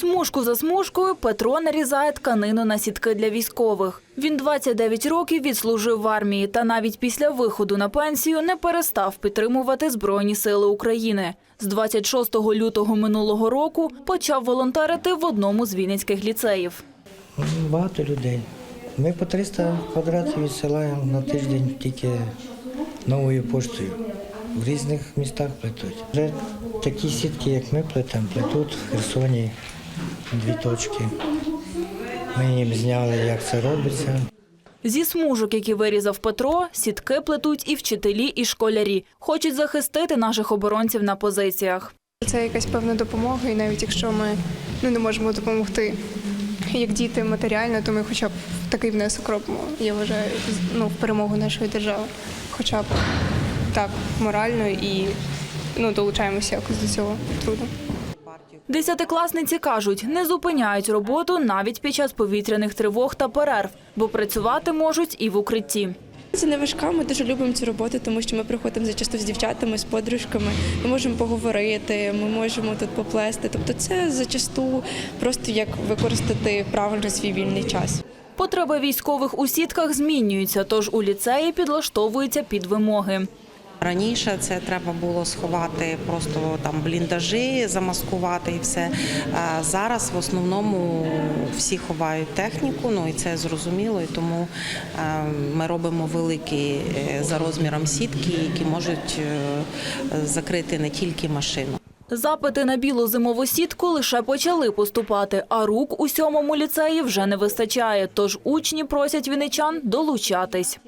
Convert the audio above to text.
Смужку за смужкою Петро нарізає тканину на сітки для військових. Він 29 років відслужив в армії та навіть після виходу на пенсію не перестав підтримувати Збройні сили України. З 26 лютого минулого року почав волонтерити в одному з вінницьких ліцеїв. Ну, Багато людей. Ми по 300 квадратів відсилаємо на тиждень тільки новою поштою. В різних містах плетуть. Вже такі сітки, як ми плетемо, плетуть в Херсоні дві точки. Ми їм зняли, як це робиться. Зі смужок, які вирізав Петро, сітки плетуть і вчителі, і школярі. Хочуть захистити наших оборонців на позиціях. Це якась певна допомога, і навіть якщо ми ну, не можемо допомогти як діти матеріально, то ми хоча б такий внесок робимо, я вважаю, з- ну, в перемогу нашої держави. Хоча б так, морально і ну, долучаємося якось до цього труду. Десятикласниці кажуть, не зупиняють роботу навіть під час повітряних тривог та перерв, бо працювати можуть і в укритті. Це не важка, ми дуже любимо цю роботу, тому що ми приходимо зачасту з дівчатами, з подружками. Ми можемо поговорити, ми можемо тут поплести. Тобто, це зачасту просто як використати правильно свій вільний час. Потреби військових у сітках змінюються, тож у ліцеї підлаштовуються під вимоги. Раніше це треба було сховати просто там бліндажі, замаскувати і все. Зараз в основному всі ховають техніку, ну і це зрозуміло. І тому ми робимо великі е, за розміром сітки, які можуть е, закрити не тільки машину. Запити на білу зимову сітку лише почали поступати, а рук у сьомому ліцеї вже не вистачає. Тож учні просять віничан долучатись.